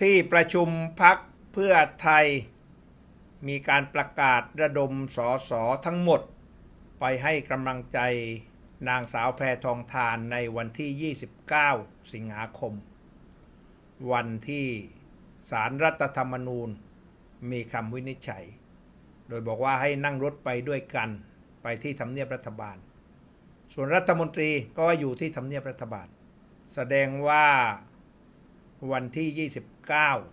ที่ประชุมพักเพื่อไทย มีการประกาศระดมสอสอทั้งหมด ไปให้กำลังใจนางสาวแพรทองทานในวันที่ 29 สิงหาคม วันที่สารรัฐธรรมนูญมีคำวินิจฉัย โดยบอกว่าให้นั่งรถไปด้วยกันไปที่ทำเนียบรัฐบาล ส่วนรัฐมนตรีก็อยู่ที่ทำเนียบรัฐบาล แสดงว่า วันที่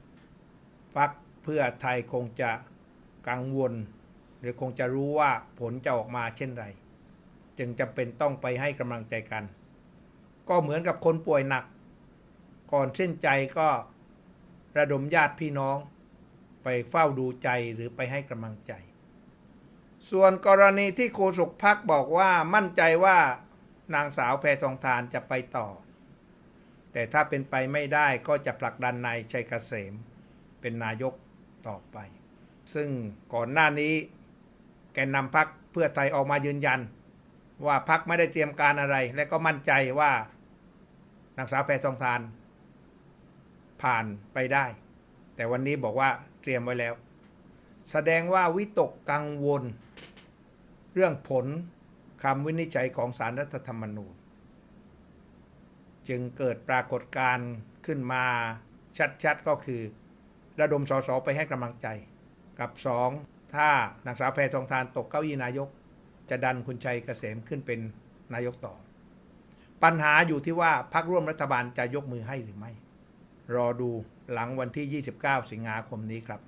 29พักเพื่อไทยคงจะกังวล หรือคงจะรู้ว่าผลจะออกมาเช่นไร จึงจำเป็นต้องไปให้กำลังใจกัน ก็เหมือนกับคนป่วยหนัก ก่อนเส้นใจก็ระดมญาติพี่น้อง ไปเฝ้าดูใจหรือไปให้กำลังใจ ส่วนกรณีที่โฆษกพักบอกว่ามั่นใจว่านางสาวแพทองทานจะไปต่อ แต่ถ้าเป็นไปไม่ได้ก็จะผลักดันนายชัยเกษม เป็นนายกต่อไป ซึ่งก่อนหน้านี้แกนนำพักเพื่อไทยออกมายืนยัน ว่าพักไม่ได้เตรียมการอะไร และก็มั่นใจว่านางสาวแพทองทาน ผ่านไปได้ แต่วันนี้บอกว่าเตรียมไว้แล้ว แสดงว่าวิตกกังวล เรื่องผลคำวินิจฉัยของสารรัฐธรรมนูญ จึงเกิดปรากฏการณ์ขึ้นมาชัดๆ ก็คือ ระดมสสไปให้กำลังใจ กับสองถ้านางสาวแพทองทานตกเก้าอี้นายก จะดันคุณชัยเกษมขึ้นเป็นนายกต่อ ปัญหาอยู่ที่ว่าพักร่วมรัฐบาลจะยกมือให้หรือไม่ รอดูหลังวันที่ 29 สิงหาคมนี้ครับ